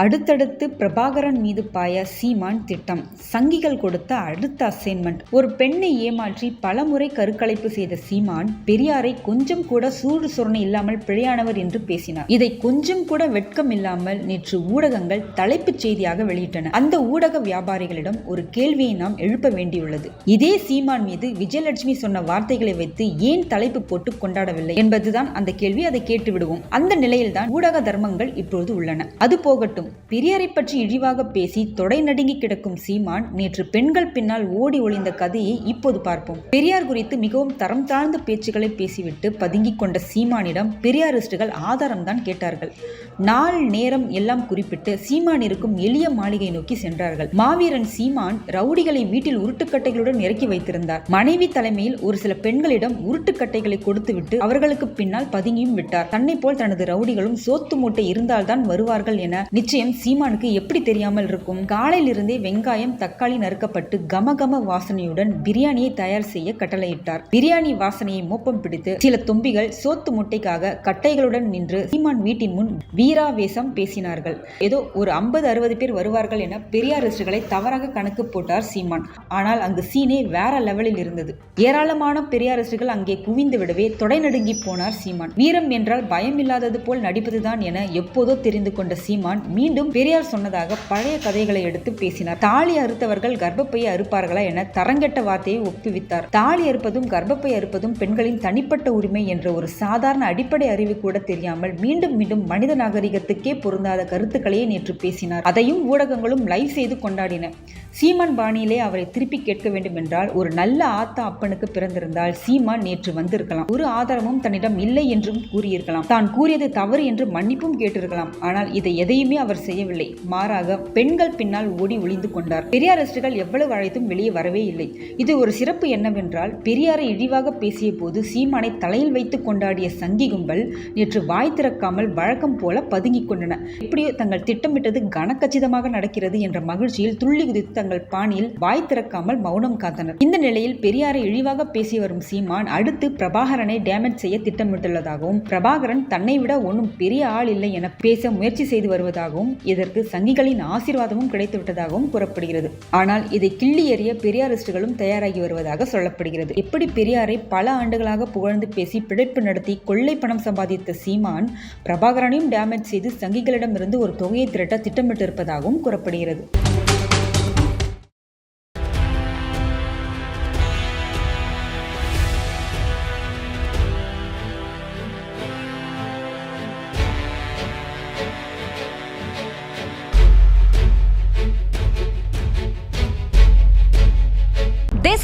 அடுத்தடுத்து பிரபாகரன் மீது பாய சீமான் திட்டம். சங்கிகள் கொடுத்த அடுத்த அசைன்மெண்ட். ஒரு பெண்ணை ஏமாற்றி பலமுறை கருக்கலைப்பு செய்த சீமான் பெரியாரை கொஞ்சம் கூட சூடு சுரணை இல்லாமல் பிழையானவர் என்று பேசினார். இதை கொஞ்சம் கூட வெட்கம் இல்லாமல் நேற்று ஊடகங்கள் தலைப்புச் செய்தியாக வெளியிட்டன. அந்த ஊடக வியாபாரிகளிடம் ஒரு கேள்வியை நாம் எழுப்ப வேண்டியுள்ளது. இதே சீமான் மீது விஜயலட்சுமி சொன்ன வார்த்தைகளை வைத்து ஏன் தலைப்பு போட்டு கொண்டாடவில்லை என்பதுதான் அந்த கேள்வி. அதை கேட்டு விடுவோம் அந்த நிலையில்தான் ஊடக தர்மங்கள் இப்பொழுது உள்ளன. அது போகட்டும். பெரியாரை பற்றி இழிவாக பேசி தொடை நடுங்கி கிடக்கும் சீமான் நேற்று பெண்கள் பின்னால் ஓடி ஒளிந்த கதையை இப்போது பார்ப்போம். பெரியார் குறித்து மிகவும் தரம் தாழ்ந்த பேச்சுக்களை பேசிவிட்டு பதுங்கிக் கொண்ட சீமானிடம் பெரியாரிஸ்டுகள் ஆதாரம்தான் கேட்டார்கள். நாள் நேரம் எல்லாம் குறிப்பிட்டு சீமான் இருக்கும் எளிய மாளிகை நோக்கி சென்றார்கள். மாவீரன் சீமான் ரவுடிகளை வீட்டில் உருட்டுக்கட்டைகளுடன் இறக்கி வைத்திருந்தார். மனைவி தலைமையில் ஒரு சில பெண்களிடம் உருட்டுக்கட்டைகளை கொடுத்துவிட்டு அவர்களுக்கு பின்னால் பதுங்கியும் விட்டார். தன்னை போல் தனது ரவுடிகளும் சோத்து மூட்டை இருந்தால்தான் வருவார்கள் என நிச்சயம் சீமானுக்கு எப்படி தெரியாமல் இருக்கும்? காலையிலிருந்தே வெங்காயம் தக்காளி நறுக்கப்பட்டு கமகம வாசனையுடன் பிரியாணியை தயார் செய்ய கட்டளையிட்டார். பிரியாணி வாசனையை மோப்பம் பிடித்து சில தும்பிகள் சோத்து முட்டைக்காக கட்டைகளுடன் நின்று சீமான் வீட்டின் முன் வீராவேசம் பேசினார்கள். ஏதோ ஒரு ஐம்பது அறுபது பேர் வருவார்கள் என பெரியாரிஸ்டுகளை தவறாக கணக்கு போட்டார் சீமான். ஆனால் அங்கு சீனே வேற லெவலில் இருந்தது. ஏராளமான பெரியாரிஸ்டுகள் அங்கே குவிந்து விடவே தொடை நடுங்கி போனார் சீமான். வீரம் என்றால் பயம் இல்லாதது போல் நடிப்பதுதான் என எப்போதோ தெரிந்து கொண்ட சீமான் மீண்டும் பெரியார் சொன்னதாக பழைய கதைகளை எடுத்து பேசினார். தாலி அறுத்தவர்கள் கர்ப்பப்பையை அறுப்பார்களா என தரங்கெட்ட வார்த்தையை ஒப்புவித்தார். தாலி அறுப்பதும் கர்ப்பப்பை அறுப்பதும் பெண்களின் தனிப்பட்ட உரிமை என்ற ஒரு சாதாரண அடிப்படை அறிவு கூட தெரியாமல் மீண்டும் மீண்டும் மனித நாகரிகத்துக்கே பொருந்தாத கருத்துக்களையே நேற்று பேசினார். அதையும் ஊடகங்களும் லைவ் செய்து கொண்டாடின. சீமான் பாணியிலே அவரை திருப்பி கேட்க வேண்டும் என்றால் ஒரு நல்ல ஆத்தா அப்பனுக்கு பிறந்திருந்தால் சீமான் நேற்று வந்திருக்கலாம். ஒரு ஆதாரமும் தன்னிடம் இல்லை என்றும் கூறியிருக்கலாம். தான் கூறியது தவறு என்று மன்னிப்பும் கேட்டிருக்கலாம். ஆனால் இதை எதையுமே அவர் செய்யவில்லை. மாறாக பெண்கள் பின்னால் ஓடி ஒளிந்து கொண்டார். பெரியாரிஸ்டுகள் எவ்வளவு அழைத்தும் வெளியே வரவே இல்லை. இது ஒரு சிறப்பு என்னவென்றால் பெரியாரை இழிவாக பேசிய போது சீமானை தலையில் வைத்து கொண்டாடிய சங்கி கும்பல் நேற்று வாய் திறக்காமல் வழக்கம் போல பதுங்கிக் கொண்டன. எப்படியோ தங்கள் திட்டமிட்டது கனக்கச்சிதமாக நடக்கிறது என்ற மகிழ்ச்சியில் துள்ளி குதித்து தங்கள் பாணியில் வாய் திறக்காமல் மௌனம் காத்தனர். இந்த நிலையில் பெரியாரை இழிவாக பேசி வரும் சீமான் அடுத்து பிரபாகரனை டேமேஜ் செய்ய திட்டமிட்டுள்ளதாகவும் பிரபாகரன் தன்னை விட ஒன்றும் பெரிய ஆள் இல்லை என பேச முயற்சி செய்து வருவதாகவும் இதற்கு சங்கிகளின் ஆசீர்வாதமும் கிடைத்துவிட்டதாகவும் கூறப்படுகிறது. ஆனால் இதை கிள்ளி எறிய பெரியாரிஸ்டுகளும் தயாராகி வருவதாக சொல்லப்படுகிறது. எப்படி பெரியாரை பல ஆண்டுகளாக புகழ்ந்து பேசி பிழைப்பு நடத்தி கொள்ளை பணம் சம்பாதித்த சீமான் பிரபாகரனையும் டேமேஜ் செய்து சங்கிகளிடமிருந்து ஒரு தொகையை திரட்ட திட்டமிட்டிருப்பதாகவும் கூறப்படுகிறது.